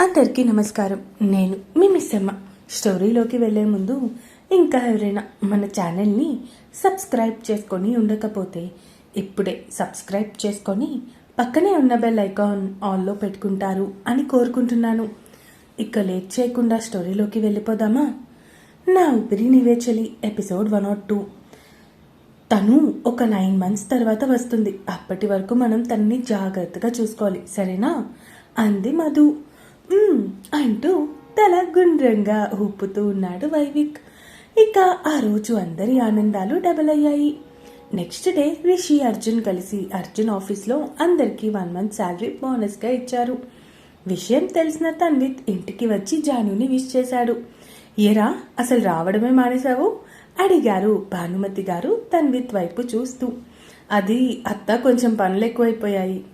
అందరికీ నమస్కారం. నేను మీ మిస్సమ్మ. స్టోరీలోకి వెళ్ళే ముందు ఇంకా ఎవరైనా మన ఛానల్ని సబ్స్క్రైబ్ చేసుకొని ఉండకపోతే ఇప్పుడే సబ్స్క్రైబ్ చేసుకొని పక్కనే ఉన్న బెల్ ఐకాన్ ఆన్లో పెట్టుకుంటారు అని కోరుకుంటున్నాను. ఇక లేట్ చేయకుండా స్టోరీలోకి వెళ్ళిపోదామా? నా ఊపిరి నివేచలి ఎపిసోడ్ వన్ నాట్ టూ. తను ఒక నైన్ మంత్స్ తర్వాత వస్తుంది. అప్పటి వరకు మనం తనని జాగ్రత్తగా చూసుకోవాలి. సరేనా? అంది మధు. అంటూ తల గుండ్రంగా ఊపుతూ ఉన్నాడు వైవిక్. ఇక ఆ రోజు అందరి ఆనందాలు డబల్ అయ్యాయి. నెక్స్ట్ డే రిషి అర్జున్ కలిసి అర్జున్ ఆఫీస్లో అందరికీ వన్ మంత్ శాలరీ బోనస్గా ఇచ్చారు. విషయం తెలిసిన తన్విత్ ఇంటికి వచ్చి జానుని విష్ చేశాడు. ఏరా అసలు రావడమే మానేశావు? అడిగారు భానుమతి గారు తన్విత్ వైపు చూస్తూ. అది అత్త కొంచెం పనులు ఎక్కువైపోయాయి.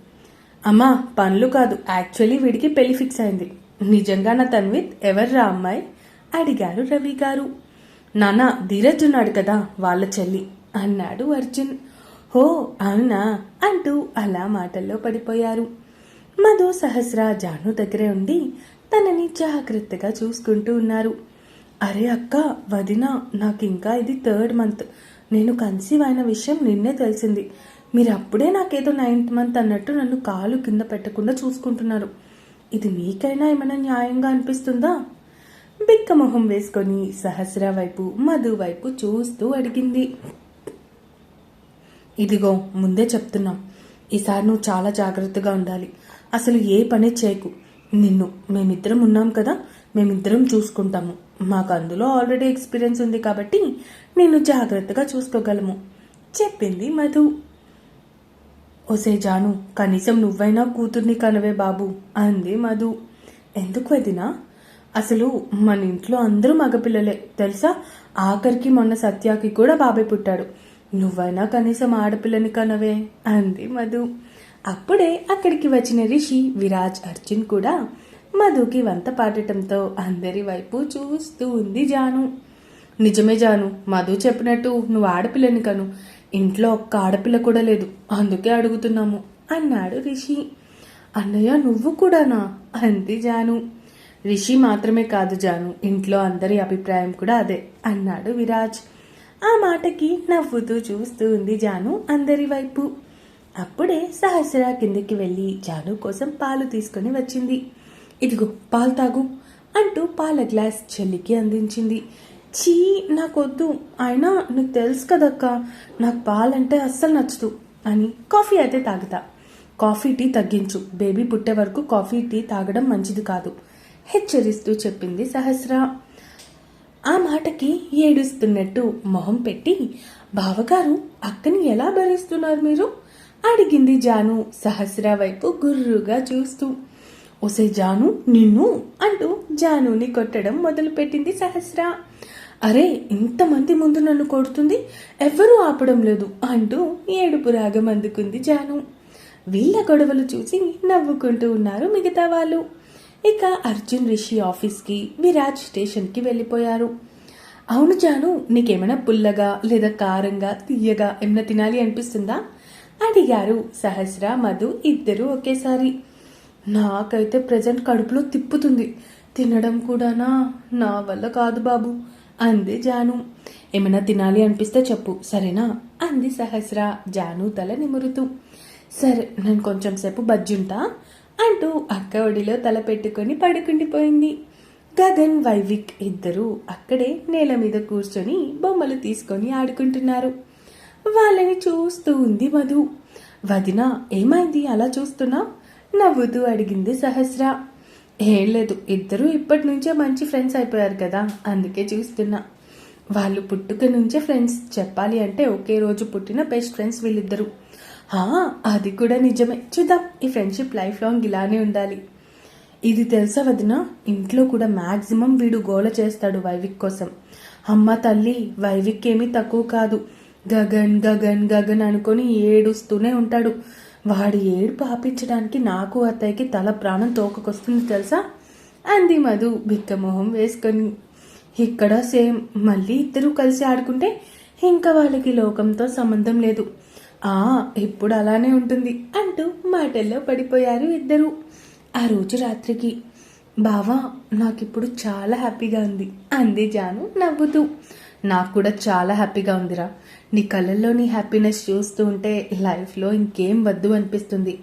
అమ్మా పనులు కాదు. యాక్చువల్లీ వీడికి పెళ్ళి ఫిక్స్ అయింది. నిజంగా నా తన్విత్ ఎవర్రా అమ్మాయి? అడిగారు రవి గారు. నానా ధీరజ్ ఉన్నాడు కదా వాళ్ళ చెల్లి అన్నాడు అర్జున్. హో అవునా? అంటూ అలా మాటల్లో పడిపోయారు. మధు సహస్ర జాను దగ్గరే ఉండి తనని జాగ్రత్తగా చూసుకుంటూ ఉన్నారు. అరే అక్క వదిన నాకు ఇంకా ఇది థర్డ్ మంత్ నేను కన్సీవ్ అయిన విషయం నిన్నే తెలిసింది. మీరు అప్పుడే నాకేదో నైన్త్ మంత్ అన్నట్టు నన్ను కాలు కింద పెట్టకుండా చూసుకుంటున్నారు. ఇది మీకైనా ఏమైనా న్యాయంగా అనిపిస్తుందా? బిక్క మొహం వేసుకొని సహస్ర వైపు మధు వైపు చూస్తూ అడిగింది. ఇదిగో ముందే చెప్తున్నాం. ఈసారి నువ్వు చాలా జాగ్రత్తగా ఉండాలి. అసలు ఏ పని చేయకు. నిన్ను మేమిద్దరం ఉన్నాం కదా మేమిద్దరం చూసుకుంటాము. మాకు అందులో ఆల్రెడీ ఎక్స్పీరియన్స్ ఉంది కాబట్టి నిన్ను జాగ్రత్తగా చూసుకోగలము. చెప్పింది మధు. ఒసే జాను కనీసం నువ్వైనా కూతుర్ని కనవే బాబు అంది మధు. ఎందుకు వదినా? అసలు మన ఇంట్లో అందరూ మగపిల్లలే తెలుసా? ఆఖరికి మొన్న సత్యాకి కూడా బాబాయ్ పుట్టాడు. నువ్వైనా కనీసం ఆడపిల్లని కనవే అంది మధు. అప్పుడే అక్కడికి వచ్చిన రిషి విరాజ్ అర్జున్ కూడా మధుకి వంత పాడటంతో అందరి వైపు చూస్తూ ఉంది జాను. నిజమే జాను మధు చెప్పినట్టు నువ్వు ఆడపిల్లని కను. ఇంట్లో ఒక్క ఆడపిల్ల కూడా లేదు. అందుకే అడుగుతున్నాము. అన్నాడు రిషి. అన్నయ్య నువ్వు కూడానా? అంది జాను. రిషి మాత్రమే కాదు జాను ఇంట్లో అందరి అభిప్రాయం కూడా అదే అన్నాడు విరాజ్. ఆ మాటకి నవ్వుతూ చూస్తూ ఉంది జాను అందరి వైపు. అప్పుడే సహస్ర కిందకి వెళ్ళి జాను కోసం పాలు తీసుకొని వచ్చింది. ఇదిగో పాలు తాగు అంటూ పాల గ్లాస్ చెల్లికి అందించింది. చీ నాకొద్దు. అయినా నీకు తెలుసు కదక్క నాకు పాలంటే అస్సలు నచ్చదు అని కాఫీ అయితే తాగుతా. కాఫీ టీ తగ్గించు. బేబీ పుట్టే వరకు కాఫీ టీ తాగడం మంచిది కాదు. హెచ్చరిస్తూ చెప్పింది సహస్ర. ఆ మాటకి ఏడుస్తున్నట్టు మొహం పెట్టి బావగారు అక్కని ఎలా భరిస్తున్నారు మీరు? అడిగింది జాను సహస్ర వైపు గుర్రుగా చూస్తూ. ఒసే జాను నిన్ను అంటూ జానుని కొట్టడం మొదలుపెట్టింది సహస్ర. అరే ఇంతమంది ముందు నన్ను కొడుతుంది ఎవ్వరూ ఆపడం లేదు అంటూ ఏడుపు రాగం అందుకుంది జాను. వీళ్ళ గొడవలు చూసి నవ్వుకుంటూ ఉన్నారు మిగతా వాళ్ళు. ఇక అర్జున్ రిషి ఆఫీస్కి విరాజ్ స్టేషన్కి వెళ్ళిపోయారు. అవును జాను నీకేమైనా పుల్లగా లేదా కారంగా తీయగా ఏమైనా తినాలి అనిపిస్తుందా? అడిగారు సహస్ర మధు ఇద్దరు ఒకేసారి. నాకైతే ప్రజెంట్ కడుపులో తిప్పుతుంది. తినడం కూడానా? నా వల్ల కాదు బాబు. అంది జాను. ఏమైనా తినాలి అనిపిస్తే చెప్పు. సరేనా? అంది సహస్ర. జాను తల నిమురుతూ. సరే నేను కొంచెం సేపు బజ్జుంటా? అంటూ అక్క ఒడిలో తల పెట్టుకొని పడుకుండిపోయింది. గగన్ వైవిక్ ఇద్దరు అక్కడే నేల మీద కూర్చొని బొమ్మలు తీసుకొని ఆడుకుంటున్నారు. వాళ్ళని చూస్తూ ఉంది మధు. వదిన ఏమైంది? అలా చూస్తున్నా? నవ్వుతూ అడిగింది సహస్ర. ఏం లేదు ఇద్దరూ ఇప్పటి నుంచే మంచి ఫ్రెండ్స్ అయిపోయారు కదా. అందుకే చూస్తున్నా. వాళ్ళు పుట్టుక నుంచే ఫ్రెండ్స్. చెప్పాలి అంటే ఒకే రోజు పుట్టిన బెస్ట్ ఫ్రెండ్స్ వీళ్ళిద్దరూ. అది కూడా నిజమే. చూద్దాం. ఈ ఫ్రెండ్షిప్ లైఫ్ లాంగ్ ఇలానే ఉండాలి. ఇది తెలుసా వదిన? ఇంట్లో కూడా మ్యాక్సిమం వీడు గోల చేస్తాడు వైవిక్ కోసం. అమ్మ తల్లి వైవిక్ ఏమీ తక్కువ కాదు. గగన్ గగన్ గగన్ అనుకొని ఏడుస్తూనే ఉంటాడు. వాడి ఏడుపు ఆపించడానికి నాకు అత్తయ్యకి తల ప్రాణం తోకకొస్తుంది తెలుసా? అంది మధు బిక్కమొహం వేసుకొని. ఇక్కడ సేమ్ మళ్ళీ ఇద్దరూ కలిసి ఆడుకుంటే ఇంకా వాళ్ళకి లోకంతో సంబంధం లేదు. ఆ ఇప్పుడు అలానే ఉంటుంది అంటూ మాటల్లో పడిపోయారు ఇద్దరు. ఆ రోజు రాత్రికి బావా నాకిప్పుడు చాలా హ్యాపీగా ఉంది అంది జాను నవ్వుతూ. నాకు కూడా చాలా హ్యాపీగా ఉందిరా. నీ కళ్ళల్లో నీ హ్యాపీనెస్ చూస్తూ ఉంటే లైఫ్లో ఇంకేం వద్దు అనిపిస్తుంది?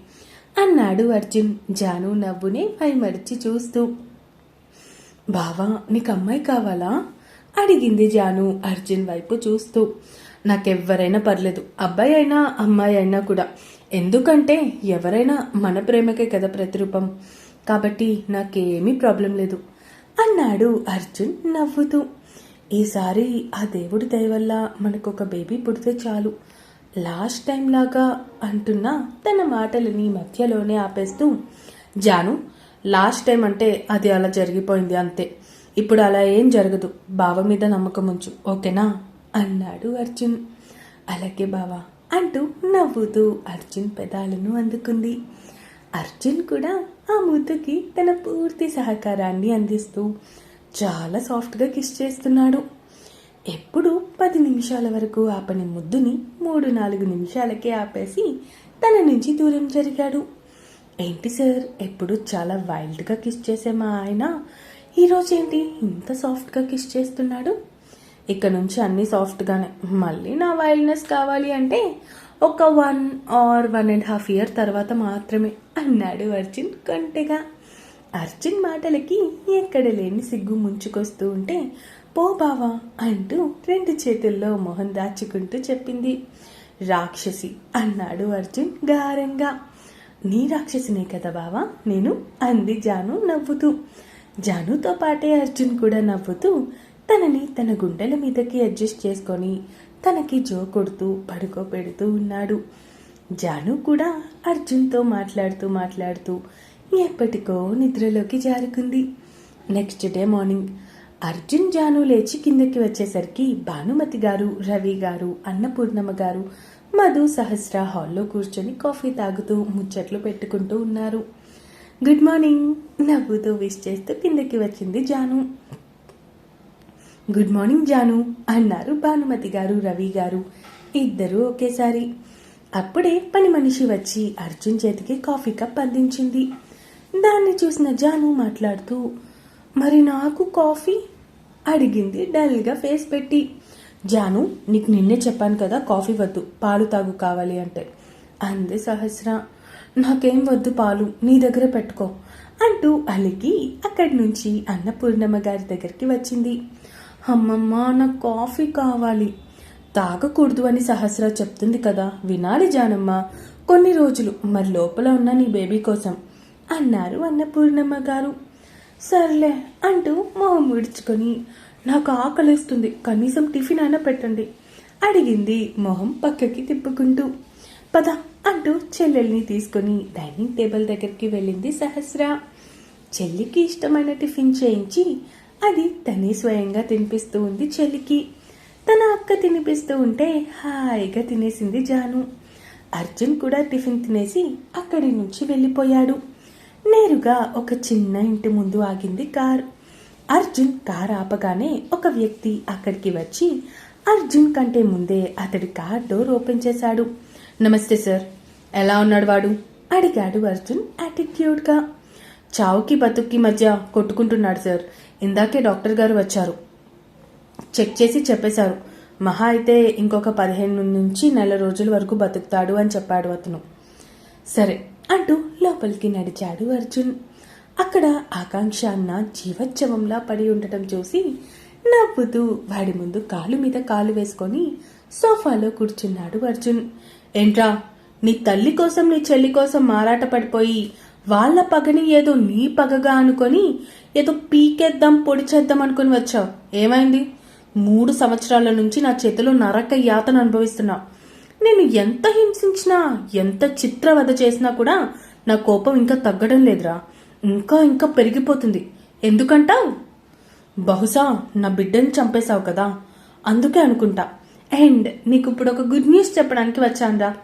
అన్నాడు అర్జున్. జాను నవ్వుని పైమరిచి చూస్తూ. బావా నీకు అమ్మాయి కావాలా? అడిగింది జాను అర్జున్ వైపు చూస్తూ. నాకెవ్వరైనా పర్లేదు అబ్బాయి అయినా అమ్మాయి అయినా కూడా. ఎందుకంటే ఎవరైనా మన ప్రేమకే కదా ప్రతిరూపం. కాబట్టి నాకేమీ ప్రాబ్లం లేదు అన్నాడు అర్జున్ నవ్వుతూ. ఈసారి ఆ దేవుడి దయ వల్ల మనకొక బేబీ పుడితే చాలు. లాస్ట్ టైం లాగా అంటున్నా తన మాటలని మధ్యలోనే ఆపేస్తూ జాను లాస్ట్ టైం అంటే అది అలా జరిగిపోయింది అంతే. ఇప్పుడు అలా ఏం జరగదు. బావ మీద నమ్మకం ఉంచు ఓకేనా? అన్నాడు అర్జున్. అలాగే బావా అంటూ నవ్వుతూ అర్జున్ పెదాలను అందుకుంది. అర్జున్ కూడా ఆ ముద్దుకి తన పూర్తి సహకారాన్ని అందిస్తూ చాలా సాఫ్ట్గా కిస్ చేస్తున్నాడు. ఎప్పుడు పది నిమిషాల వరకు ఆపని ముద్దుని మూడు నాలుగు నిమిషాలకే ఆపేసి తన నుంచి దూరం జరిగాడు. ఏంటి సార్ ఎప్పుడు చాలా వైల్డ్గా కిస్ చేసే మా ఆయన. ఈరోజు ఏంటి ఇంత సాఫ్ట్గా కిస్ చేస్తున్నాడు? ఇక నుంచి అన్నీ సాఫ్ట్గానే. మళ్ళీ నా వైల్డ్నెస్ కావాలి అంటే ఒక one or one and half year తర్వాత మాత్రమే అన్నాడు అర్జున్ కొంటెగా. అర్జున్ మాటలకి ఎక్కడ లేని సిగ్గు ముంచుకొస్తూ ఉంటే పో బావా అంటూ రెండు చేతుల్లో మొహం దాచుకుంటూ చెప్పింది. రాక్షసి అన్నాడు అర్జున్ గారంగా. నీ రాక్షసినే కదా బావా నేను అంది జాను నవ్వుతూ. జానుతో పాటే అర్జున్ కూడా నవ్వుతూ తనని తన గుండెల మీదకి అడ్జస్ట్ చేసుకొని తనకి జో కొడుతూ పడుకోబెడుతూ ఉన్నాడు. జాను కూడా అర్జున్తో మాట్లాడుతూ మాట్లాడుతూ ఎప్పటికో నిద్రలోకి జారుకుంది. Next day morning Arjun Janu లేచి కిందకి వచ్చేసరికి భానుమతి గారు రవి గారు అన్నపూర్ణమ్మ గారు మధు సహస్ర హాల్లో కూర్చొని కాఫీ తాగుతూ ముచ్చట్లు పెట్టుకుంటూ ఉన్నారు. గుడ్ మార్నింగ్ నవ్వుతూ విష్ చేస్తూ కిందకి వచ్చింది జాను. గుడ్ మార్నింగ్ జాను అన్నారు భానుమతి గారు రవి గారు. ఇద్దరూ ఒకేసారి. అప్పుడే పని మనిషి వచ్చి అర్జున్ చేతికి కాఫీ కప్ అందించింది. దాన్ని చూసిన జాను మాట్లాడుతూ మరి నాకు కాఫీ? అడిగింది డల్గా ఫేస్ పెట్టి. జాను నీకు నిన్నే చెప్పాను కదా కాఫీ వద్దు పాలు తాగు కావాలి అంటే. అంది సహస్ర. నాకేం వద్దు పాలు నీ దగ్గర పెట్టుకో అంటూ అలిగి అక్కడి నుంచి అన్నపూర్ణమ్మ గారి దగ్గరికి వచ్చింది. అమ్మమ్మ నాకు కాఫీ కావాలి తాగకూడదు అని సహస్ర చెప్తుంది కదా వినాలి జానమ్మ. కొన్ని రోజులు మరి లోపల ఉన్న నీ బేబీ కోసం అన్నారు అన్నపూర్ణమ్మ గారు. సర్లే అంటూ మొహం విడుచుకొని నాకు ఆకలిస్తుంది కనీసం టిఫిన్ అయినా పెట్టండి అడిగింది మొహం పక్కకి తిప్పుకుంటూ. పద అంటూ చెల్లెల్ని తీసుకొని డైనింగ్ టేబుల్ దగ్గరికి వెళ్ళింది సహస్ర. చెల్లికి ఇష్టమైన టిఫిన్ చేయించి అది తనే స్వయంగా తినిపిస్తూ ఉంది చెల్లికి. తన అక్క తినిపిస్తూ ఉంటే హాయిగా తినేసింది జాను. అర్జున్ కూడా టిఫిన్ తినేసి అక్కడి నుంచి వెళ్ళిపోయాడు. నేరుగా ఒక చిన్న ఇంటి ముందు ఆగింది కార్. అర్జున్ కార్ ఆపగానే ఒక వ్యక్తి అక్కడికి వచ్చి అర్జున్ కంటే ముందే అతడి కార్ డోర్ ఓపెన్ చేశాడు. నమస్తే సార్ ఎలా ఉన్నాడు వాడు? అడిగాడు అర్జున్ యాటిట్యూడ్గా చావుకి బతుక్కి మధ్య కొట్టుకుంటున్నాడు సార్. ఇందాకే డాక్టర్ గారు వచ్చారు. చెక్ చేసి చెప్పేశారు. మహా అయితే ఇంకొక పదిహేను నుంచి నెల రోజుల వరకు బతుకుతాడు అని చెప్పాడు అతను. సరే అంటూ లోపలికి నడిచాడు అర్జున్. అక్కడ ఆకాంక్ష అన్న జీవోత్సవంలా పడి ఉండటం చూసి నవ్వుతూ వాడి ముందు కాలు మీద కాలు వేసుకొని సోఫాలో కూర్చున్నాడు అర్జున్. ఏంట్రా నీ తల్లి కోసం నీ చెల్లి కోసం మారాట పడిపోయి వాళ్ళ పగని ఏదో నీ పగగా అనుకొని ఏదో పీకేద్దాం పొడి చేద్దాం అనుకుని వచ్చావు. ఏమైంది? మూడు సంవత్సరాల నుంచి నా చేతిలో నరక యాతను అనుభవిస్తున్నావు. నేను ఎంత హింసించినా ఎంత చిత్రవద చేసినా కూడా నా కోపం ఇంకా తగ్గడం లేదురా. ఇంకా ఇంకా పెరిగిపోతుంది. ఎందుకంటావు? బహుశా నా బిడ్డని చంపేశావు కదా. అందుకే అనుకుంటా. అండ్ నీకు ఇప్పుడు ఒక గుడ్ న్యూస్ చెప్పడానికి వచ్చానురా.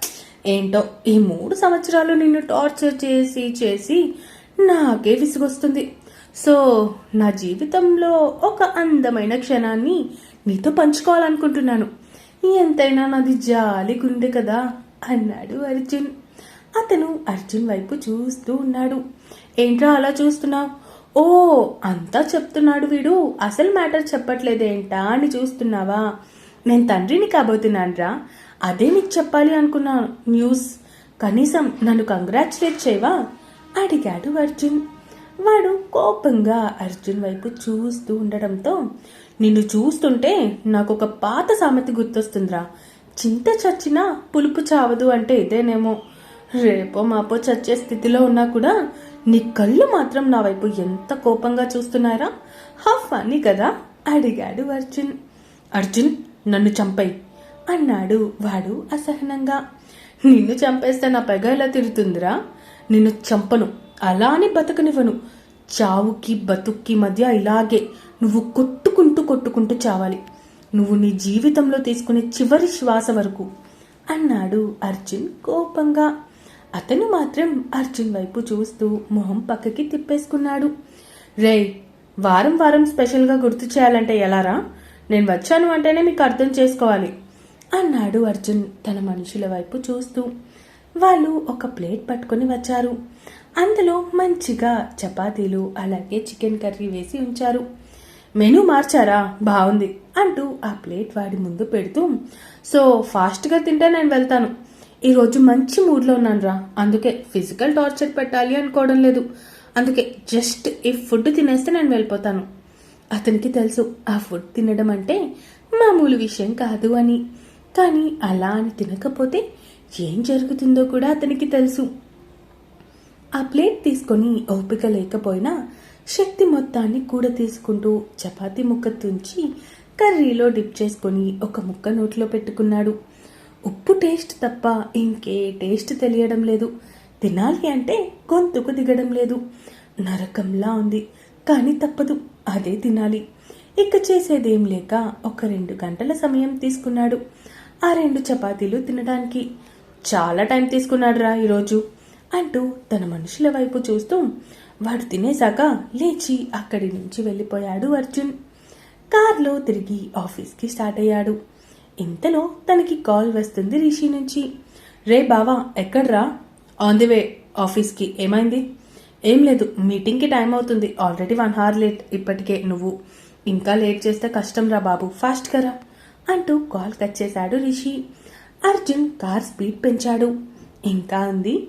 ఏంటో ఈ మూడు సంవత్సరాలు నిన్ను టార్చర్ చేసి చేసి నాకే విసుగొస్తుంది. సో నా జీవితంలో ఒక అందమైన క్షణాన్ని నీతో పంచుకోవాలనుకుంటున్నాను. ఎంతైనా నాది జాలి గుండె కదా అన్నాడు అర్జున్. అతను అర్జున్ వైపు చూస్తూ ఉన్నాడు. ఏంట్రా అలా చూస్తున్నావు? ఓ అంతా చెప్తున్నాడు వీడు. అసలు మ్యాటర్ చెప్పట్లేదేంటా అని చూస్తున్నావా? నేను తండ్రిని కాబోతున్నానరా. అదే నీకు చెప్పాలి అనుకున్నాను న్యూస్. కనీసం నన్ను కంగ్రాచులేట్ చేయవా? అడిగాడు అర్జున్. వాడు కోపంగా అర్జున్ వైపు చూస్తూ ఉండడంతో నిన్ను చూస్తుంటే నాకు ఒక పాత సామెత గుర్తొస్తుందిరా. చింత చచ్చినా పులుపు చావదు అంటే ఇదేనేమో. రేపో మాపో చచ్చే స్థితిలో ఉన్నా కూడా నీ కళ్ళు మాత్రం నా వైపు ఎంత కోపంగా చూస్తున్నారా హా ఫనీ కదా? అడిగాడు అర్జున్. అర్జున్ నన్ను చంపై అన్నాడు వాడు అసహనంగా. నిన్ను చంపేస్తే నా పెగ ఎలా తిరుగుతుందిరా? నిన్ను చంపను. అలా అని బతకనివ్వను. చావుకి బతుక్కి మధ్య ఇలాగే నువ్వు కొట్టుకుంటూ కొట్టుకుంటూ చావాలి. నువ్వు నీ జీవితంలో తీసుకునే చివరి శ్వాస వరకు. అన్నాడు అర్జున్ కోపంగా. అతను మాత్రం అర్జున్ వైపు చూస్తూ మొహం పక్కకి తిప్పేసుకున్నాడు. రే వారం వారం స్పెషల్గా గుర్తు చేయాలంటే ఎలారా నేను వచ్చాను అంటేనే మీకు అర్థం చేసుకోవాలి. అన్నాడు అర్జున్ తన మనుషుల వైపు చూస్తూ. వాళ్ళు ఒక ప్లేట్ పట్టుకొని వచ్చారు. అందులో మంచిగా చపాతీలు అలాగే చికెన్ కర్రీ వేసి ఉంచారు. మెనూ మార్చారా? బాగుంది అంటూ ఆ ప్లేట్ వాడి ముందు పెడుతూ సో ఫాస్ట్గా తింటే నేను వెళ్తాను. ఈరోజు మంచి మూడ్లో ఉన్నాను రా అందుకే ఫిజికల్ టార్చర్ పెట్టాలి అనుకోవడం లేదు. అందుకే జస్ట్ ఈ ఫుడ్ తినేస్తే నేను వెళ్ళిపోతాను. అతనికి తెలుసు ఆ ఫుడ్ తినడం అంటే మామూలు విషయం కాదు అని. కానీ అలా అని తినకపోతే ఏం జరుగుతుందో కూడా అతనికి తెలుసు. ఆ ప్లేట్ తీసుకొని ఓపిక లేకపోయినా శక్తి మొత్తాన్ని కూడా తీసుకుంటూ చపాతీ ముక్క తుంచి కర్రీలో డిప్ చేసుకొని ఒక ముక్క నోట్లో పెట్టుకున్నాడు. ఉప్పు టేస్ట్ తప్ప ఇంకే టేస్ట్ తెలియడం లేదు. తినాలి అంటే గొంతుకు దిగడం లేదు. నరకంలా ఉంది కానీ తప్పదు అదే తినాలి. ఇక చేసేదేం లేక ఒక రెండు గంటల సమయం తీసుకున్నాడు ఆ రెండు చపాతీలు తినడానికి. చాలా టైం తీసుకున్నాడు రా ఈరోజు అంటూ తన మనుషుల వైపు చూస్తూ వాడు తినేశాక లేచి అక్కడి నుంచి వెళ్ళిపోయాడు అర్జున్. కార్లో తిరిగి ఆఫీస్కి స్టార్ట్ అయ్యాడు. ఇంతలో తనకి కాల్ వస్తుంది రిషి నుంచి. రే బావా ఎక్కడ్రా? ఆన్ ది వే ఆఫీస్కి. ఏమైంది? ఏం లేదు మీటింగ్కి టైం అవుతుంది. Already one hour late. ఇప్పటికే నువ్వు ఇంకా లేట్ చేస్తే కష్టం రా బాబు. ఫాస్ట్ రా అంటూ కాల్ కట్ చేశాడు రిషి. అర్జున్ కార్ స్పీడ్ పెంచాడు. ఇంకా ఉంది?